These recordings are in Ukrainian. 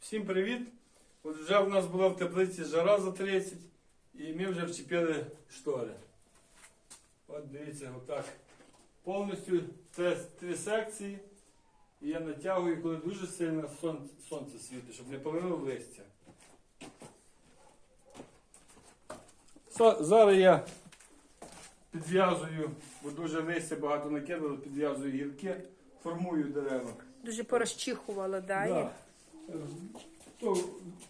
Всім привіт! От вже в нас була в теплиці жара за 30 і ми вже вчепили штори. От дивіться, отак. Повністю це три секції. І я натягую, коли дуже сильно сонце, сонце світить, щоб не полило листя. Зараз я підв'язую, бо дуже листя багато накидало, підв'язую гілки, формую дерева. Дуже порозчихувало, да? Да. То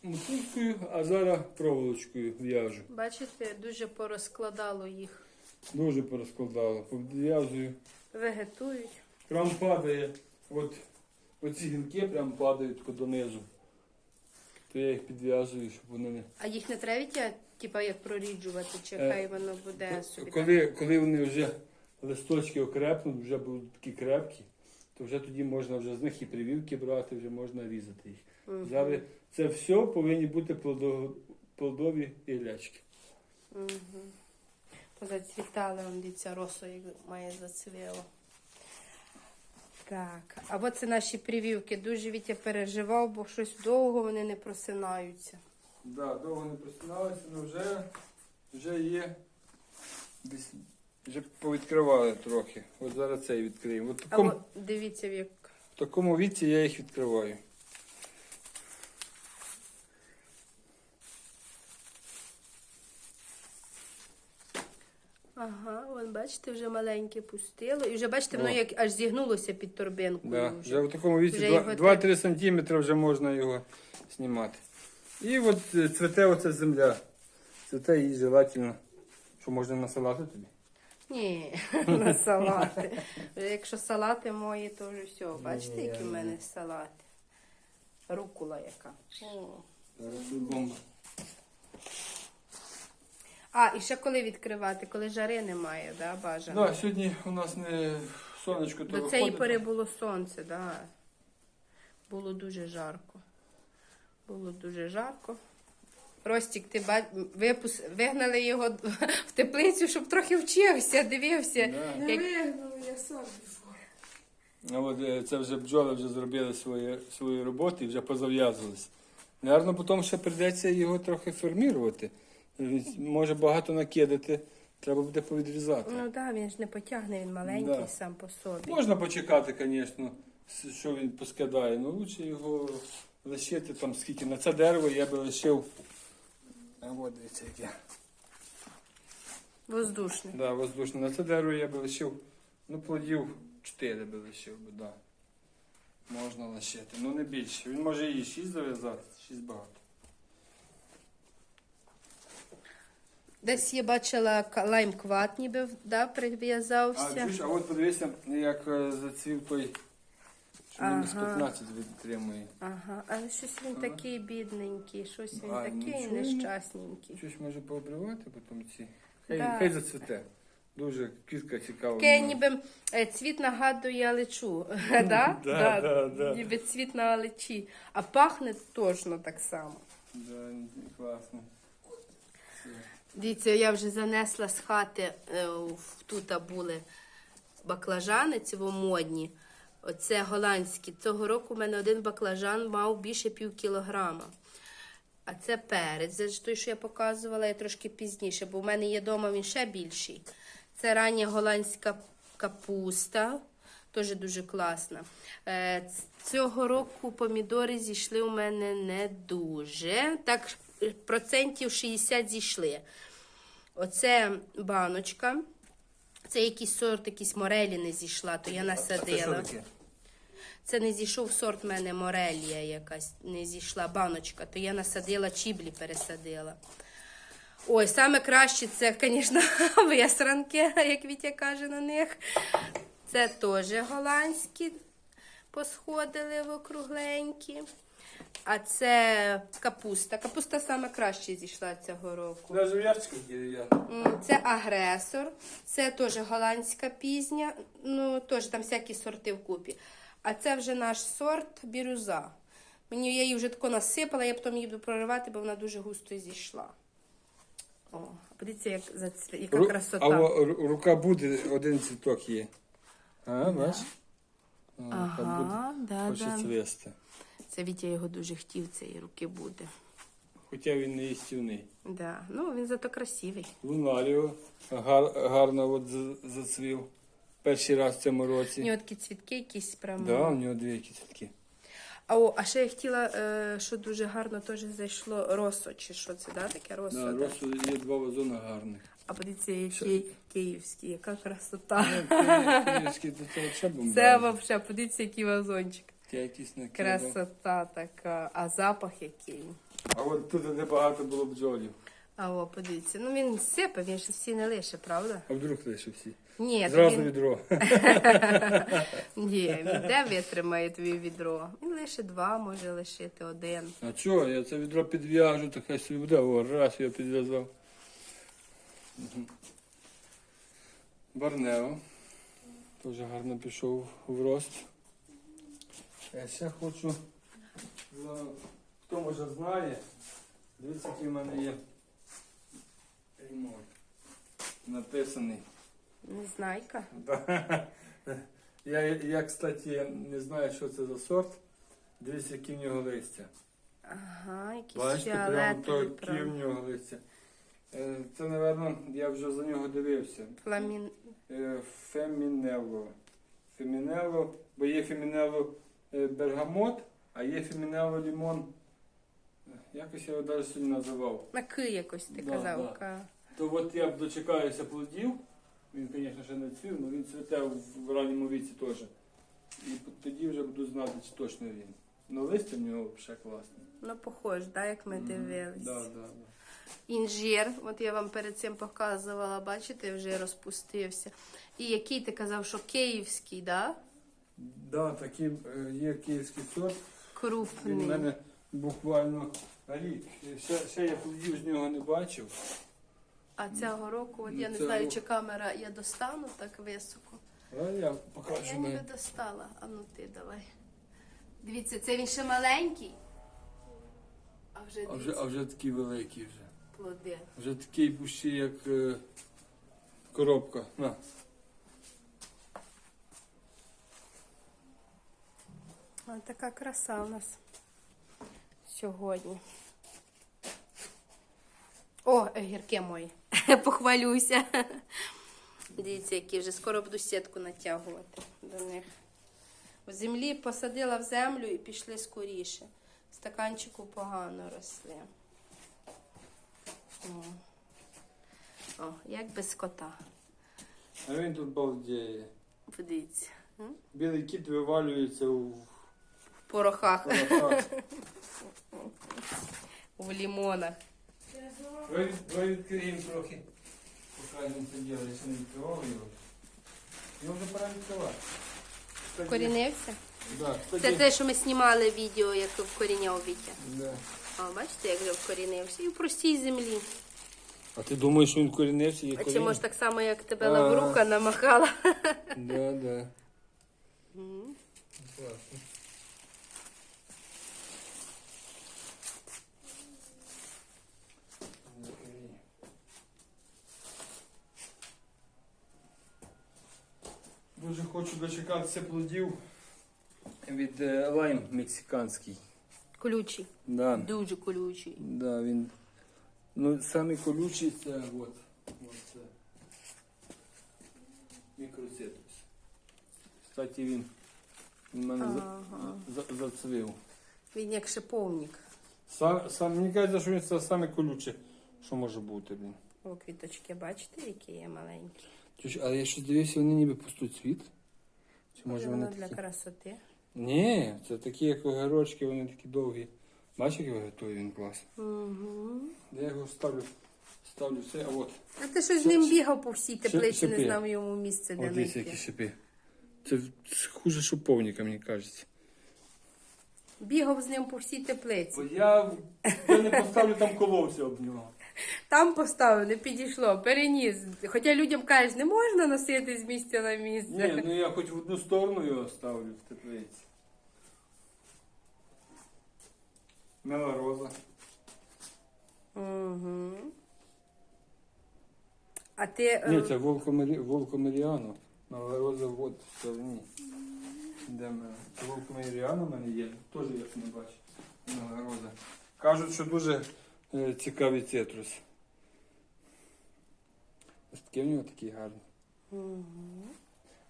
мотузкою, а зараз проволочкою в'яжу. Бачите, дуже порозкладало їх. Дуже порозкладало. Пов'язую. Вегетують. Прям падає. От оці гілки прям падають донизу. То я їх підв'язую, щоб вони не. А їх не треба відтя- типа як проріджувати, чи Е, хай воно буде собі. Коли, коли вони вже листочки окрепнуть, вже будуть такі крепкі, то вже тоді можна вже з них і прививки брати, вже можна різати їх. Мгм. Зараз це все повинні бути плодо- плодові гілячки. Мгм. Позацвітали, он дивіться, росо як має зацвіло. Так, а от це наші прививки. Дуже Вітя переживав, бо щось довго вони не просинаються. Да, довго не просиналися, але вже, вже є. Десь вже повідкривали трохи. От зараз цей відкриємо. От в такому, от дивіться, в як в такому віці я їх відкриваю. Ага, вон бачите, вже маленьке пустило. І вже бачите, воно О. як аж зігнулося під торбинкою. Да, вже. вже в такому віці Вже його 2-3 см вже можна його знімати. І от е, цвете оця земля. Цвете її желательно. Що можна на салати тобі? Ні, на салати. Якщо салати мої, то вже все. Бачите, які в мене салати? Рукула яка. О. Бомба. А, і ще коли відкривати, коли жари немає, да, бажано. Да, сьогодні у нас не сонечко то До цієї пори було сонце, да. Було дуже жарко. Було дуже жарко. Ростік, ти бач, випус... вигнали його в теплицю, щоб трохи вчився, дивився. Да. Як... вигнали, я сам. А от е, це вже бджоли вже зробили свої, свою роботу і вже позав'язувалися. Наверно, потім ще прийдеться його трохи формірувати. Він Може багато накидати, треба буде повідрізати. Ну так, да, він ж не потягне, він маленький Да. сам по собі. Можна почекати, звісно, що він поскидає, але лучше його лишити там скільки. На це дерево я би лишив. А от дивіться, яке. Воздушний. Да, воздушне. На це дерево я би лишив, ну, плодів 4 би лишив би, да. Можна лишити. Ну не більше. Він може і 6 зав'язати, 6 багато. Десь я бачила ка- лайм кват ніби да, А, прив'язався. чуєш, а от подивися, як е, зацвів той, Ага. мінус 15 відтримує. Ага, але щось він такий бідненький, щось він А, такий нічого. нещасненький. Щось може пообривати потім ці. Хай, Да. хай зацвіте. Дуже квітка цікава. Таке ніби е, цвіт нагадує алечу. да? Да, да, да. Ніби цвіт на алечі. А пахне точно так само. Да, класно. Дивіться, я вже занесла з хати, е, в- тут були баклажани цивомодні. Оце голландські. Цього року в мене один баклажан мав більше пів кілограма. А це перець. Це той, що я показувала, я трошки пізніше, бо в мене є вдома він ще більший. Це рання голландська капуста, теж дуже класна. Е, Цього року помідори зійшли у мене не дуже. Так, е, процентів 60 зійшли. Оце баночка. Це якийсь сорт, якийсь морелі не зійшла, то я насадила. Це не зійшов сорт в мене морелія якась, не зійшла баночка, то я насадила чіблі, пересадила. Ой, саме краще це, звісно, висранки, як Вітя каже на них. Це теж голландські посходили в округленькі. А це капуста. Капуста саме краще зійшла цього року. Дерев'яна. Це агресор, це теж голландська пізня, ну теж там всякі сорти вкупі. А це вже наш сорт бірюза. Мені я її вже тако насипала, я потім її буду проривати, бо вона дуже густо зійшла. О, подивіться, як зацві... яка Ру- красота. А ру- рука буде, один цвіток є. А, бач? О, рука буде. Ага, да, Хоче да. цвісти. Це Вітя його дуже хотів, цієї руки буде. Хоча він не істівний. Да. Ну, він зато красивий. Луналіо гар, гарно от зацвів. Перший раз в цьому році. У нього такі цвітки якісь прям. Да, у нього дві кітки. А, о, а ще я хотіла, е, що дуже гарно теж зайшло росо, чи що це, да? таке росо? Да, да? росу є два вазони гарних. А подивіться, який київський, яка красота. Київський, то це взагалі бомба. Це взагалі, подивіться, який вазончик. Якісь на Красота така, а запах який. А от тут небагато було бджолів. А о, подивіться, ну він сипе, він ж всі не лише, правда? А вдруг лише всі? Ні, Зразу він... відро. Ні, він де витримає твій відро? Він лише два може лишити один. А чого? Я це відро підв'яжу, то хай собі буде. О, раз я підв'язав. Мгм. Барнео. Теж гарно пішов в рост. Я ще хочу. за- Хто може знає, дивіться, який в мене є ремонт. Написаний. Незнайка. Да. Я, я, кстати, не знаю, що це за сорт. Дивіться, які в нього листя. Ага, якісь Бачите, прямо фіолетові. такі в нього листя. Е, Це, напевно, я вже за нього дивився. Фламін... Е, Фемінелло. Фемінелло, бо є фемінелло е, бергамот, а є фемінелло лімон. Якось я його навіть сьогодні називав. На ки якось ти Да, казав. да. ка. То от я б дочекаюся плодів. Він, звісно, ще не цвів, але він цвіте в в ранньому віці теж. І тоді вже буду знати, чи точно він. Ну листя в нього ще класне. Ну, похож, да, як ми дивились. Да, да, да. Інжир, от я вам перед цим показувала, бачите, вже розпустився. І який ти казав, що київський, да? Да, такий е, є київський сорт. Крупний. Він в мене буквально рік. Ще, ще я плодів з нього не бачив. А цього року, от я не цього знаю, чи камера я достану так високо. А я Я покажу. ніби навіть. достала. А ну ти давай. Дивіться, це він ще маленький. А вже А вже, дивіться, а вже такі великі вже. плоди. Вже такий пущі, як е, коробка. На. А така краса у нас сьогодні. О, гірки мої. Похвалюся. Дивіться, які вже скоро буду сітку натягувати до них. В землі посадила в землю і пішли скоріше. Стаканчику погано росли. О, О як без кота. А він тут балдіє. Подивіться. Білий кіт вивалюється у порохах, порохах. в лімонах. Давай давай відкриємо трохи. Покажемо це діло, якщо не відкривали його. Його вже пора відкривати. Корінився? Да, Це те, що ми знімали відео, як вкоріняв Вітя. да. А бачите, як вже вкорінився? І в простій землі. А ти думаєш, що він корінився? Є А чи коріння? може так само, як тебе А. лаврука намахала? Да, да. Класно. Дуже хочу дочекатися плодів від е, лайм мексиканський. Колючий. Да, Дуже колючий. да, він. Ну, самий колючий це от. от це. Мікроцитус. Кстати, він, він в мене за- за- зацвів. Він як шиповник. Сам, сам, мені кажеться, що він це саме колюче, що може бути. Блін. О, квіточки, бачите, які є маленькі. Але я щось дивився, вони ніби пустуть цвіт. Чи може вони для такі? красоти. Ні, це такі, як огірочки, вони такі довгі. Бачиш, як готує він клас. Угу. Я його ставлю, ставлю все, а от. А ти щось з ним бігав по всій теплиці, не знав йому місце, де От дивіться, які знайти. шипи. Це хуже шиповника, мені кажеться. Бігав з ним по всій теплиці. Бо я, я не поставлю там коловся об нього. Там поставив, не підійшло, переніс. Хоча людям кажеш, не можна носити з місця на місце. Ні, ну я хоч в одну сторону його ставлю в теплиці. Роза. Угу. А ти. е, Ні, це Волкомері... Волкомеріано. Мела роза от в стороні. Де в мене? Того в мене є, теж я не бачу. Нагорода. Кажуть, що дуже цікавий цитрус. Ось такий в нього такий гарний.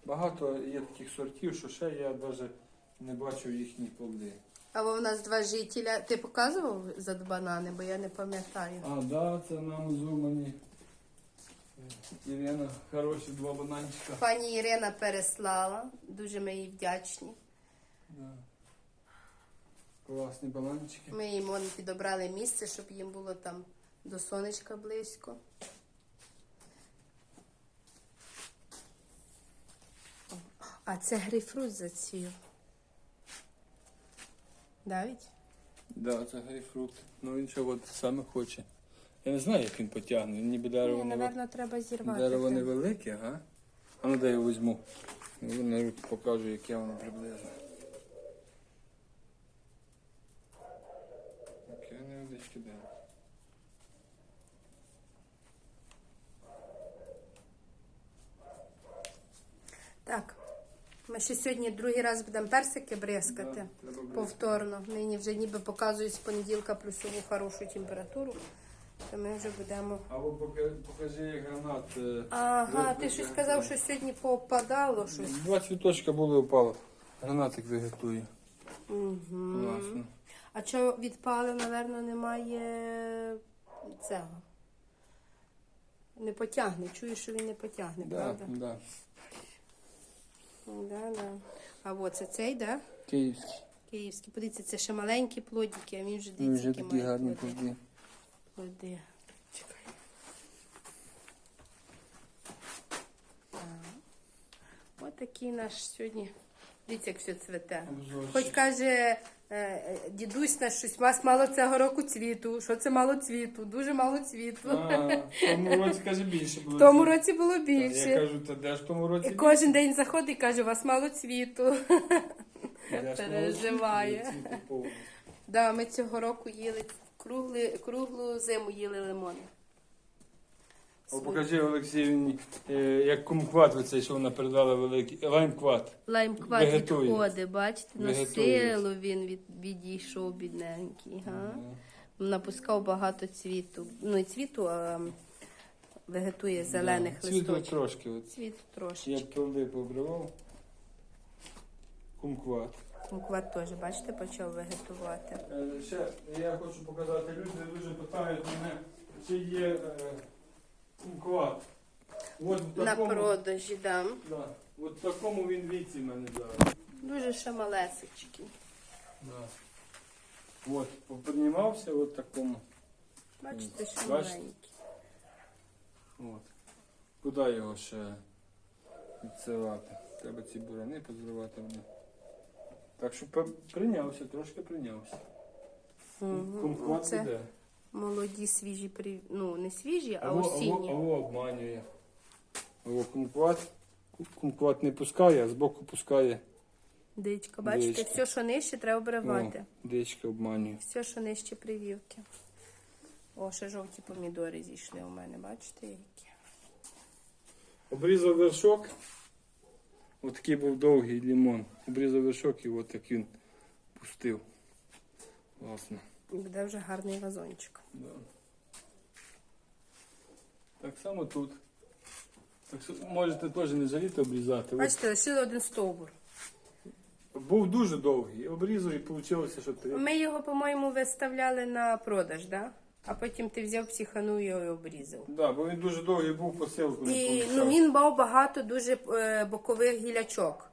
Багато є таких сортів, що ще я навіть не бачив їхні плоди. А у нас два жителя. Ти показував за банани, бо я не пам'ятаю. А, да, це нам з Умані. Ірина, хороші два бананчика. Пані Ірина переслала. Дуже ми їй вдячні. Да. Класні бананчики. Ми їм вон підобрали місце, щоб їм було там до сонечка близько. А це грейпфрут зацвів. Давить? Да, це грейпфрут. Ну він ще от саме хоче. Я не знаю, як він потягне. Він ніби дерево Ні, не напевно, треба зірвати. Дерево невелике, ага. А ну дай я візьму. Ну, На руки покажу, яке воно приблизно. Невеличке дерево. Так. Ми ще сьогодні другий раз будемо персики бризкати. Да. Повторно. Нині вже ніби показують з понеділка плюсову хорошу температуру. То ми вже будемо. Або покажи, гранат. е, Ага, ти щось казав, що сьогодні попадало щось. Два цвіточка були упало. Гранатик вегетує. Угу. Класно. А що відпали, напевно, немає цього. Не потягне. Чую, що він не потягне, Да, правда? да. Да, да. А от це цей, да? Київський. Київський. Подивіться, це ще маленькі плодики, а він вже Він дивіться, вже які такі має гарні плоди. плоди. Плоди. Чекай. Так. Ось такий наш сьогодні. Дивіться, як все цвете. Хоч каже е, е, дідусь наш щось, у вас мало цього року цвіту. Що це мало цвіту? Дуже мало цвіту. А, в тому році, каже, більше було. В тому цвіту. році було Я більше. кажу, та де ж в тому році І кожен день заходить і каже, у вас мало цвіту. Переживає. Да, ми цього року їли кругли, круглу зиму їли лимони. О, покажи Олексіївні, е, як кумкват оцей, що вона передала великий. Лаймкват. Лаймкват Вегетує. відходить, бачите, на Вегетує. силу він від, відійшов, бідненький. Га? Напускав багато цвіту. Ну, не цвіту, а м, вегетує зелених Цвіту листочків. трошки. От. Цвіт трошки. Як плоди побривав. Кумкват. Кумкват теж, бачите, почав вегетувати. Е, Ще я хочу показати, люди дуже питають мене, чи є е, кумкват. От в На такому, продажі, да. да, от в такому він віці в мене зараз. Дуже ще малесечки. Да. От, піднімався от такому. Бачите, що Бачите? маленькі. От. Куди його ще відсилати? Треба ці бурани позривати вони. Так що пе- прийнявся, трошки прийнявся. Мгм. Кумкват Оце іде. Молоді, свіжі, при- ну не свіжі, а Аво, аво, осінні. аво обманює. Аво кумкват. Кумкват не пускає, а збоку пускає. Дичка, бачите, Дичка. все, що нижче, треба обривати. Дичка обманює. Все, що нижче привівки. О, ще жовті помідори зійшли у мене, бачите, які. Обрізав вершок. Ось такий був довгий лимон. Обрізав вершок і от так він пустив. Класно. І буде вже гарний вазончик. Да. Так само тут. Так що можете теж не жаліти обрізати. Бачите, лишили один стовбур. був дуже довгий. Обрізав і вийшло, що три. Ми його, по-моєму, виставляли на продаж, да? А потім ти взяв психанув його і обрізав. Да, бо він дуже довгий був посилку. І ну, він мав багато дуже е, бокових гілячок.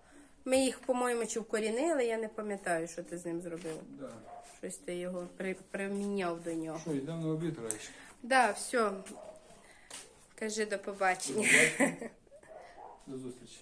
Ми їх, по-моєму, чи вкорінили, я не пам'ятаю, що ти з ним зробив. Да. Щось ти його при, приміняв до нього. Що, йдемо на обід раніше? Да, все. Кажи до побачення. До зустрічі.